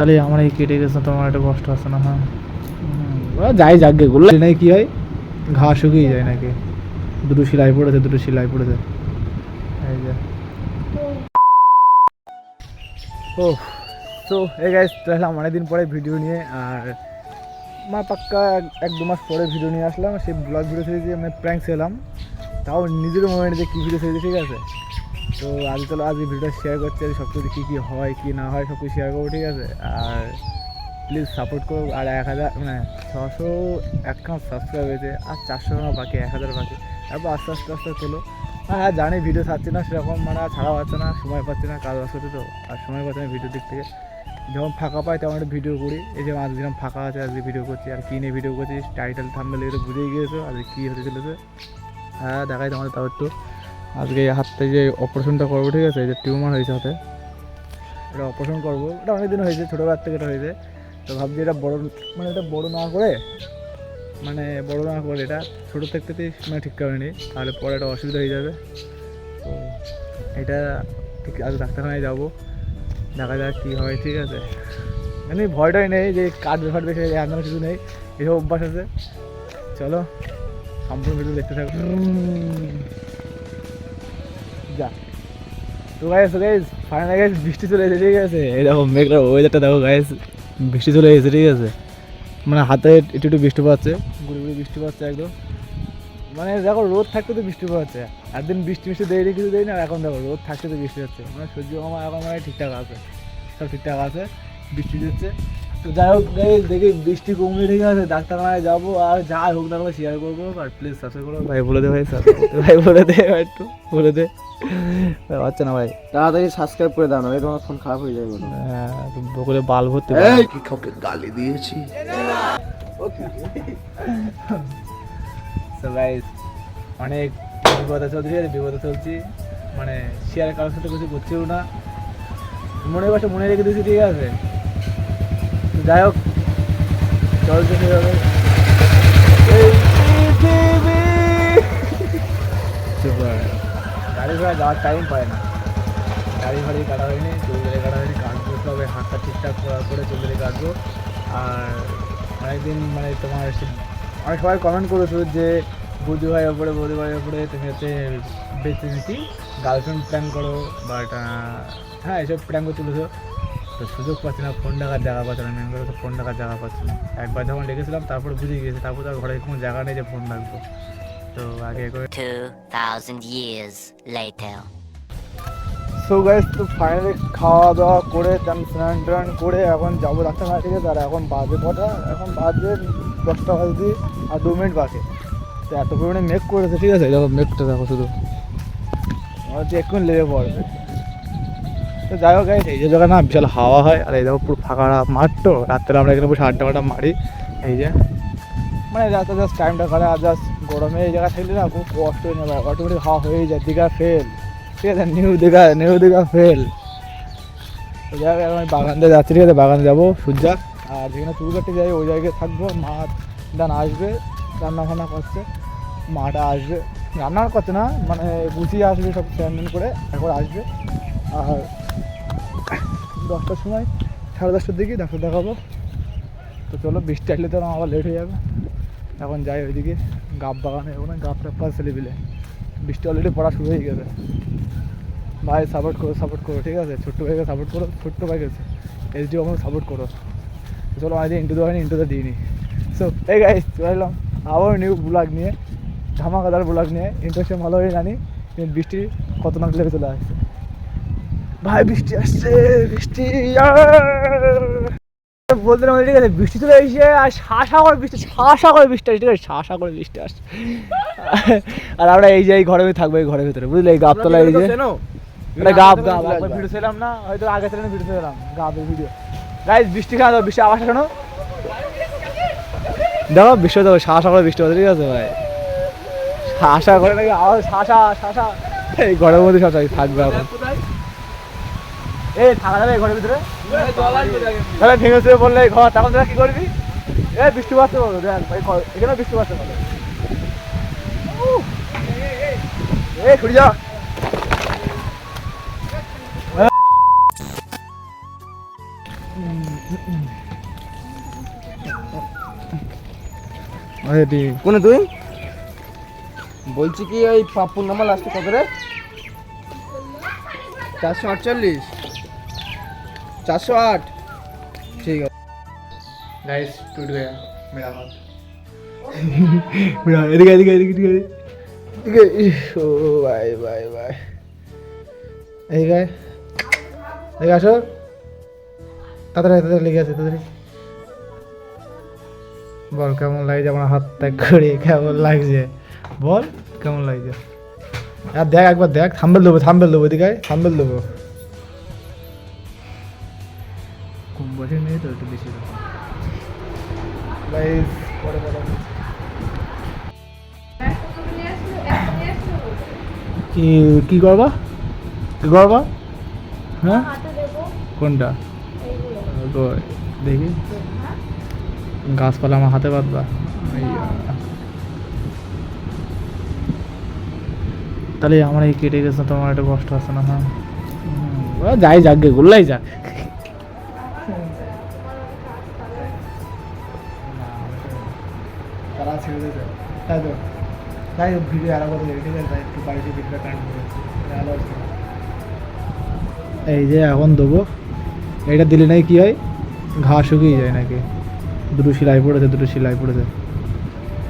তাহলে আমার এই কেটে গেছে, তোমার একটা কষ্ট আছে না হ্যাঁ। যাই যাক গে গুলো নাই কি হয়, ঘা শুকিয়ে যায় নাকি। দুটো সেলাই পড়েছে, দুটো সেলাই পড়েছে। এই যে। ও তো এই গাইস তাহলে অনেকদিন পরে ভিডিও নিয়ে, আর মা পাক্কা এক- দু মাস পরে ভিডিও নিয়ে আসলাম, সেই ব্লগ ভিডিও সিরিজে আমি প্র্যাঙ্ক এলাম তাও নিজের মোমেন্টে কী ভিডিও সিরিজ ঠিক আছে? তো আজ চলো আজ এই ভিডিওটা শেয়ার করছি সব কিছু কী কী হয়, কী না হয় সব কিছু শেয়ার করব, ঠিক আছে? আর প্লিজ সাপোর্ট করো, আর এক হাজার মানে ছশো অ্যাকাউন্ট সাবস্ক্রাইব হয়েছে, আর চারশো টাকা বাকি, এক হাজার বাকি। তারপর আস্তে আস্তে আস্তে আর হ্যাঁ জানি ভিডিও ছাড়ছি না, সেরকম মানে আর ছাড়া পাচ্ছে না, সময় পাচ্ছি না কাজ আসতে তো, আর সময় পাচ্ছে না ভিডিও দিক থেকে যখন ফাঁকা পাই, তখন একটা ভিডিও করি। এই যে আজ যেরকম ফাঁকা আছে, আজকে ভিডিও করছি, আর কী নিয়ে ভিডিও করছি টাইটেল থাম্বেল এগুলো বুঝেই গিয়েছো, আজকে কী হতে চলেছে। হ্যাঁ দেখাই তোমাদের তাও একটু। আজকে হাতটা যে অপারেশনটা করব, ঠিক আছে? যে টিউমার হয়েছে হাতে। এটা অপারেশন করব। এটা অনেক দিন হয়েছে ছোটোবেলার থেকে এটা হয়েছে। তো ভাবছি এটা বড় মানে এটা বড় না করে মানে বড় না করে, এটা ছোটো থাকতেই মানে ঠিক করে নিই। তাহলে পরে একটা অসুবিধা হয়ে যাবে। তো এটা ঠিক আজ ডাক্তারখানায় যাব। দেখা যাক কী হয়, ঠিক আছে? মানে ভয়টাই নেই যে কাটবে ফাটবে সে এমন কিছু নেই, এসব অভ্যাস আছে। চলো, সম্পূর্ণ ভিডিও দেখতে থাকো। যা তো গাইস গাইস ফাইনাল গাইস বৃষ্টি চলে এসেছে, ঠিক আছে? এই দেখো, মেঘলা ওয়েদারটা দেখো গাইস বৃষ্টি চলে এসেছে, ঠিক আছে? মানে হাতে একটু একটু বৃষ্টি পাচ্ছে, গুড়ি গুড়ি বৃষ্টি পাচ্ছে একদম। মানে দেখো, রোদ থাকতে তো বৃষ্টি পাচ্ছে। একদিন বৃষ্টি মিষ্টি দেয় কিছু দেয় না এখন দেখো, রোদ থাকতে তো বৃষ্টি হচ্ছে। মানে সূর্য মামা এখন মানে ঠিকঠাক আছে। সব ঠিকঠাক আছে, বৃষ্টি দিচ্ছে। তো যাই হোক দেখি বৃষ্টি কমলে ঠিক আছে? ডাক্তারখানায় যাব আর যা হোক না করে শেয়ার করব আর প্লিজ সাবস্ক্রাইব করো। ভাই বলে দে ভাই ভাই বলে দে ভাই একটু বলে দে। হচ্ছে না ভাই। তাড়াতাড়ি সাবস্ক্রাইব করে দাও না এই তোমার ফোন খারাপ হয়ে যাবে। হ্যাঁ, বকুলে বাল ভর্তি কি কাউকে গালি দিয়েছি? অনেক বিপদে চলছি বিপদে চলছি। মানে শেয়ার কারোর সাথে কিছু করছিও না। মনে বসে মনে রেখে দিয়েছি ঠিক আছে? যাই হোক পৃথিবী। চুপ কর। গাড়ি ঘোড়া যাওয়ার টাইম পায় না। গাড়ি ফাড়ি কাটা হয়নি চুল ধরে কাটা হয়নি কাটবো তবে হাতটা ঠিকঠাক করার পরে চুল ধরে কাটবো। আর অনেকদিন মানে তোমার অনেক সবাই কমেন্ট করেছ যে বৌদি ভাই ওপরে বৌদি ভাই ওপরে তুমি হচ্ছে বেশি বেশি গার্লফ্রেন্ড প্ল্যান করো বাট হ্যাঁ এসব প্ল্যান করে তুলেছো তো সুযোগ পাচ্ছি না ফোন ডাকার জায়গা পাচ্ছি না মেন করে তো ফোন ডাকার জায়গা পাচ্ছি না। একবার যখন রেখেছিলাম তারপর বুঝে গিয়েছে তারপর তো আর ঘরে কোনো জায়গা নেই যে ফোন রাখব। তো আগে করে 2,000 years later. সো গাইস তো ফাইনালি খাওয়া দাওয়া করে চান স্নান টান করে এখন যাব ডাক্তারখানা ঠিক আছে আর এখন বাজে কটা? এখন বাজে দশটা বাজে আর দু মিনিট বাকি। তো এত পরিমাণে মেঘ করেছে ঠিক আছে? দেখো মেঘটা দেখো শুধু। মনে হচ্ছে এক্ষুনি লেগে পড়বে। তো যাই হোক এই যে জায়গা না, বিশাল হাওয়া হয়, আর এই দেখো পুরো ফাঁকা মাঠ তো রাত্রে আমরা এখানে বসে আড্ডা ফাড্ডা মারি। এই যে মানে রাতে জাস্ট টাইমটা কাটে, আর জাস্ট গরমে এই জায়গা থাকলে না খুব কষ্ট হয়ে যাবে অটোমেটিক হাওয়া হয়ে যায়, দীঘা ফেল ঠিক আছে নিউ দীঘা নিউ দীঘা ফেল যাই হোক আমি বাগান দিয়ে যাচ্ছি, ঠিক আছে, বাগানে যাব, সূর্যা। আর যেখানে চুল কাটতে যাই, ওই জায়গায় থাকব, মা ডান আসবে রান্না ফান্না করছে, মাটা আসবে। রান্না করছে না মানে গুছিয়ে আসবে সব স্যান্ডেন করে একবার আসবে। আর দশটার সময়, সাড়ে দশটার দিকে ডাক্তার দেখাবো। তো চলো, বৃষ্টি আসলে তো আমার আবার লেট হয়ে যাবে। এখন যাই ওইদিকে, গাব বাগানে, ওখানে গাব টাপ্পা ছেলেপিলে বৃষ্টি অলরেডি পড়া শুরু হয়ে গেছে। ভাই সাপোর্ট করো সাপোর্ট করো, ঠিক আছে? ছোট্ট ভাইকে সাপোর্ট করো, ছোট্ট ভাই গেছে এস ডি আমাকে সাপোর্ট করো। চলো আজ ইন্টু দেওয়া হয়নি ইন্টুতে দিইনি। সো এই গাইস চলে এলাম। আবার নিউ ব্লগ নিয়ে, ধামাকাদার ব্লগ নিয়ে। ইন্টারেস্টে ভালো হয়ে জানি বৃষ্টি কত নাক লেগে চলে আসছে। ভাই বৃষ্টি আসছে বৃষ্টি বলতে না ঠিক আছে বৃষ্টি চলে এসে আর শাসা করে বৃষ্টি শাসা করে বৃষ্টি আসছে ঠিক আছে শাসা করে বৃষ্টি আসছে। আর আমরা এই যে এই ঘরের ভিতরে থাকব এই ঘরের ভিতরে বুঝলে? এই গাবতলা এই যে গাব গাব একবার ভিডিও ছিলাম না হয়তো আগে থেকে ভিডিও ছিলাম গাবের ভিডিও গাইজ বৃষ্টি খাওয়া দাও বৃষ্টি আওয়াজ শোনো। দেখো বৃষ্টি দেখো শাসা করে বৃষ্টি হচ্ছে ঠিক আছে ভাই। শাসা করে নাকি আওয়াজ শাসা শাসা। এই ঘরের মধ্যে শাসা থাকবে এখন। এই থাকা যাবে ঘরের ভিতরে? তাহলে ভেঙে শুয়ে বললে ঘর তখন তোরা কি করবি? এ বৃষ্টি পাচ্ছে বলো দেখ ভাই ঘর- এখানেও বৃষ্টি পাচ্ছে বলো এই ছুটি যা। কোনে তুই? বলছি কি ওই পাপ্পুর নাম্বার লাস্টে কত রে? চারশো আটচল্লিশ। চারশো আট ঠিক আছে गाइस टूट गया मेरा हाथ मेरा এদিকে এদিকে এদিকে এদিকে এদিকে ইস, ও ভাই ভাই ভাই এদিকে এদিকে আসো তাড়াতাড়ি তাড়াতাড়ি লেগে আছে তাড়াতাড়ি বল কেমন লাগছে আমার হাত ত্যাগ করে কেমন লাগছে বল কেমন লাগছে আর দেখ একবার দেখ থাম্বেল দেবো থাম্বেল দেবো এদিকে থাম্বেল দেবো কি করবা? কি করবা? হ্যাঁ? কোনটা? দেখি। গাছপালা আমার হাতে বাঁধবা? তাহলে আমার এই কেটে গেছে তোমার একটা কষ্ট আছে না হ্যাঁ? যাই যাক গে গুল্লাই যাক। তারা ছেড়ে দিতে তাই তো? তাই ভিডিও আলাদা করে ঠিক আছে একটু বাড়িতে ভিডিওটা না। এই যে এখন দেবো। এটা দিলে নাকি কি হয়? ঘা শুকিয়ে যায় নাকি? দুটো সেলাই পড়েছে, দুটো সেলাই পড়েছে।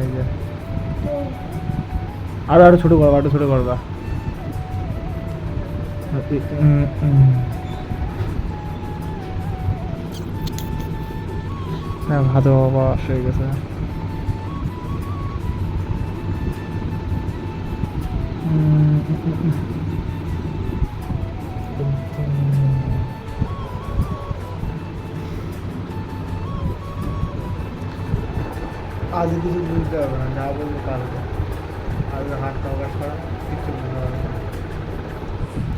এই যে। আরও আরও ছোটো করবা, আরও ছোটো করবা। হ্যাঁ ভাত বাবা হয়ে গেছে। আজ কিছু বুঝতে হবে না যা বলব কালকে আজ হাতটা করা কিচ্ছু বুঝতে হবে না।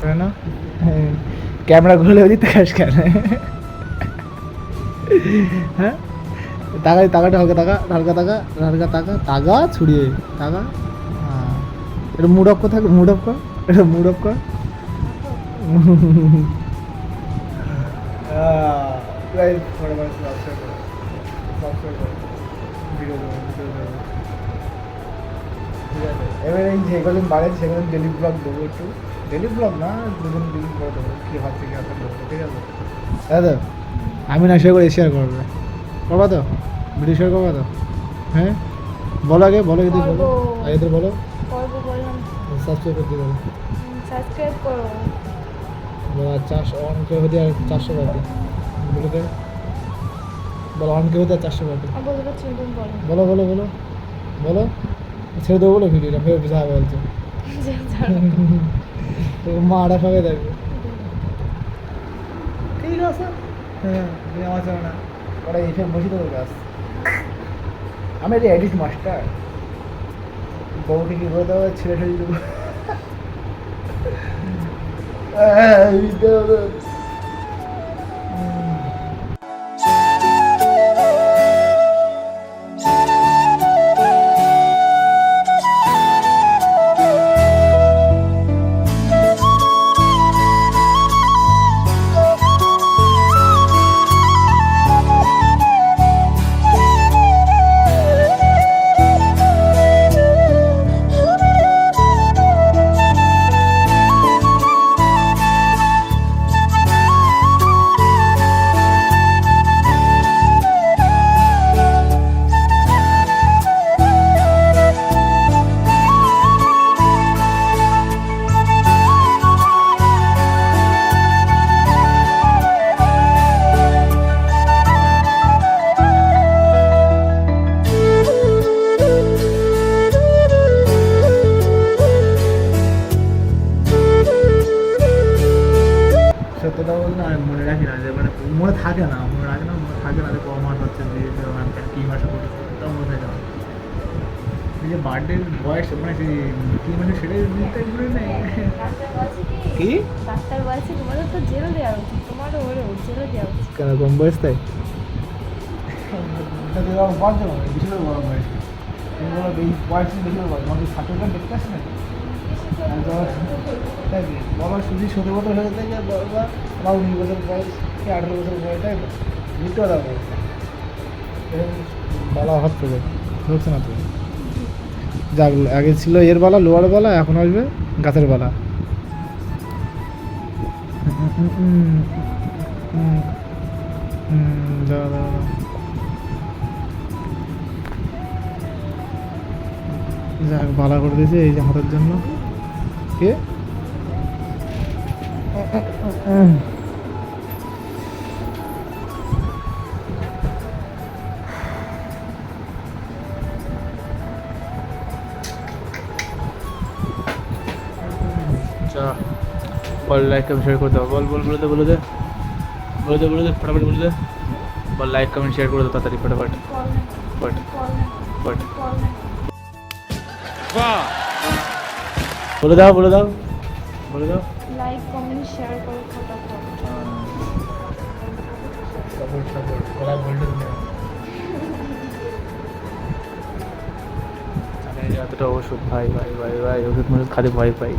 তাই না? ক্যামেরা খুলে দিতে খাস কেন? হ্যাঁ? তাকাই তাকাটা হালকা তাকা হালকা তাকা হালকা তাকা তাগা ছুড়িয়ে হ্যাঁ এটা মুড অফ কর থাকে মুড অফ কর? এটা মুড অফ কর? এবারে এই যেগুলো বাড়ে সেগুলো ডেলি ব্লগ দেবো একটু। ডেলি ব্লগ না দুদিন দুদিন করে দেবো। কী ভাবছি কী আপনার দেবো ঠিক আছে? দাদা আমি না করে শেয়ার করবে। করবা তো? ভিডিও শেয়ার করবা তো? হ্যাঁ? বলো আগে বলো এদের বলো। এদের বলো। করব বললাম সাবস্ক্রাইব করতে বলো সাবস্ক্রাইব করো। বলো চারশো অন কে হতে আর চারশো বাকি বলে দে। বলো অন কে হতে আর চারশো পারছি বলো। বলো বলো বলো। বলো। ছেড়ে দেবো বলো ভিডিওটা ফের বুঝা বলছে। তো মা আড়া সবাই দেখবে। ঠিক আছে। হ্যাঁ আমার চাও না। ওরা এসে বসে দেবো গাছ আমি এটা এডিট মাস্টার বউকে কি করে দেওয়া ছেড়ে ঠেলে দেবো। আমি মনে রাখি না যে মানে মনে থাকে না মনে রাখে না মনে থাকে না যে ক মাস হচ্ছে যে কি মাসে করেছে তাও মনে থাকে না। এই যে বার্থডের বয়স মানে সেই কি মানে সেটাই দিতে মনে নেই। কি? ডাক্তার বলছে তোমাদের তো জেল দেওয়া উচিত তোমারও ওরও জেল দেওয়া উচিত। কেন কম বয়স তাই? বেশি করে বড় বয়স। এই বয়স বেশি বড় তোমাকে সার্টিফিকেট দেখতে আসছে না বলো সুজি সতেরো বছর হয়ে থাকে বাবা উনিশ বছর বয়স, কি আঠেরো বছর বয়স, তাই তো? বলছে এরকম বালা হচ্ছে তো না তো? যাক, আগে ছিল এর বালা, লোয়ার বালা, এখন আসবে গাছের বালা। দাঁড়া দাঁড়া। যাক ভালো করে দিয়েছে এই হাতের জন্য। কে যা বল লাইক কমেন্ট শেয়ার করে দাও বল বল বলে দে বলে দে বলে দে বলে দে ফটাফট বলে দে বল লাইক কমেন্ট শেয়ার করে দাও তাড়াতাড়ি ফটাফট ফট ফট বলে দাও বলে দাও বলে দাও। লাইক কমেন্ট শেয়ার করো সাপোর্ট সাপোর্ট গলা ভোল্টেজ এতটা ওষুধ ভাই ভাই ভাই ভাই ওষুধ খাতে ভয় পাই।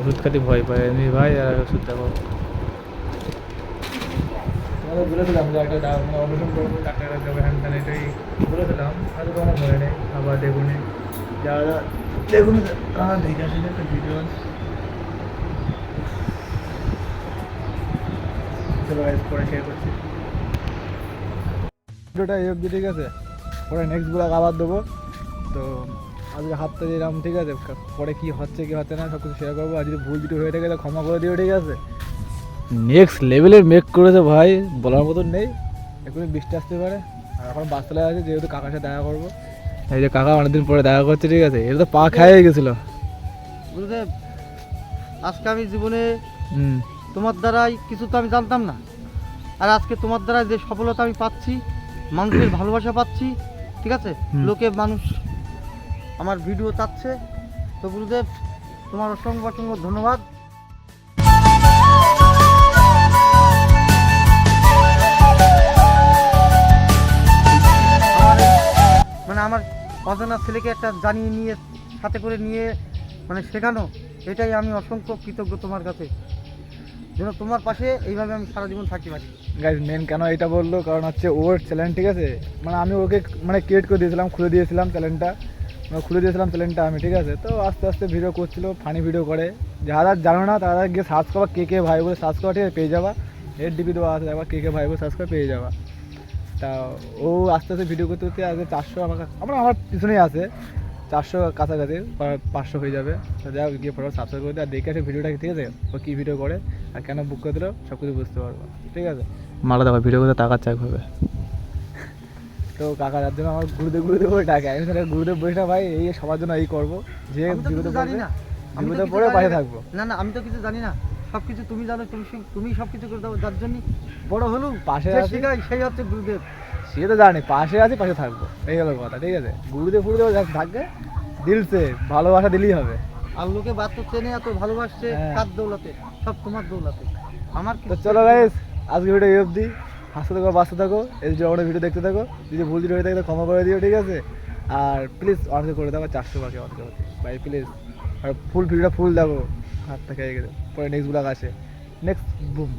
ওষুধ খাতে ভয় পাই। আমি ভাই আর ওষুধ দেখো তোমাদের বলেছিলাম যে একটা ডা- অপারেশন করব ডাক্তার দেবো হ্যান ত্যান এটাই বলেছিলাম হয়তো তোমার নেই আবার দেখুন। যারা দেখুন কারণ দেখে আসলে একটা ভিডিও পরে শেয়ার করছি। ভিডিওটা এই অবধি ঠিক আছে? পরে নেক্সট ব্লগ আবার দেবো। তো আজকে হাতটা দিলাম ঠিক আছে? পরে কি হচ্ছে কি হচ্ছে না সব কিছু শেয়ার করব। আর যদি ভুল দুটো হয়ে থাকে তো ক্ষমা করে দিও ঠিক আছে? নেক্সট লেভেলের মেক করেছে ভাই বলার মতন নেই। এখনই বৃষ্টি আসতে পারে। আর এখন বাসতলায় আছে যেহেতু কাকার সাথে দেখা করব। এই যে কাকা অনেকদিন পরে দেখা করছে ঠিক আছে? এটা তো পা খাইয়ে গেছিল। গুরুদেব আজকে আমি জীবনে তোমার দ্বারাই কিছু তো আমি জানতাম না। আর আজকে তোমার দ্বারা যে সফলতা আমি পাচ্ছি মানুষের ভালোবাসা পাচ্ছি ঠিক আছে? লোকে মানুষ আমার ভিডিও চাচ্ছে। তো গুরুদেব তোমার অসংখ্য অসংখ্য ধন্যবাদ। অজানা ছেলেকে একটা জানিয়ে নিয়ে, সাথে করে নিয়ে মানে শেখানো, এটাই আমি অসংখ্য কৃতজ্ঞ তোমার কাছে। যেন তোমার পাশে এইভাবে আমি সারা জীবন থাকতে পারি। গাইজ মেন কেন এটা বলল? কারণ হচ্ছে ওর চ্যানেল ঠিক আছে? মানে আমি ওকে মানে ক্রিয়েট করে দিয়েছিলাম, খুলে দিয়েছিলাম চ্যানেলটা মানে খুলে দিয়েছিলাম চ্যানেলটা আমি, ঠিক আছে? তো আস্তে আস্তে ভিডিও করছিল ফানি ভিডিও করে। যারা জানো না, তারা গিয়ে সার্চ করা কে কে ভাই বলে সার্চ করা ঠিক আছে? পেয়ে যাবা। এর ডিপি দেওয়া আছে, একবার কে কে ভাই বলে সার্চ করে পেয়ে যাবা। তা ও আস্তে আস্তে ভিডিও করতে করতে আগে চারশো আমার কাছে- আমার আমার পিছনেই আছে। চারশো কাছাকাছি পাঁচশো হয়ে যাবে। যাই হোক গিয়ে ফটো সাবস্ক্রাইব করে দিয়ে আর দেখে আসে ভিডিওটা ঠিক আছে? ও কী ভিডিও করে আর কেন বুক করে দিল সব কিছু বুঝতে পারব। ঠিক আছে? মালা দেখো ভিডিও করতে টাকা চাক হবে তো কাকা যার জন্য আমার গুরুদেব গুরুদেব বলে ডাকে। আমি তাহলে গুরুদেব বলি না ভাই এই সবার জন্য এই করব। যে আমি তো কিছু বিপদে জানি না। আমি তো বিপদে পড়ে পাশে থাকব। না না আমি তো কিছু জানি না। সব কিছু তুমি জানো তুমি তুমি সব কিছু করে দাও। যার জন্য বড় হলো পাশে যে সেই হচ্ছে গুরুদেব। সে তো জানি পাশে আছি পাশে থাকব। এই হলো কথা ঠিক আছে? গুরুদেব ফুরুদেব যা থাকবে দিলসে ভালোবাসা দিলেই হবে। আর লোকে বাদ তো চেনে এত ভালোবাসছে হ্যাঁ। কার দৌলতে? সব তোমার দৌলতে। আমার তো চলো গাইস আজকে ভিডিও এই অবধি। হাসতে থাকো বাঁচতে থাকো এই জগনের ভিডিও দেখতে থাকো। যদি ভুল ভিডিও হয়ে থাকে ক্ষমা করে দিও ঠিক আছে? আর প্লিজ অনেকে করে দেবো চারশো বাকি অনেকে ভাই প্লিজ আর ফুল ভিডিওটা ফুল দেখো। হাত থেকে পরে নেক্সট ব্লগ আসে। Next boom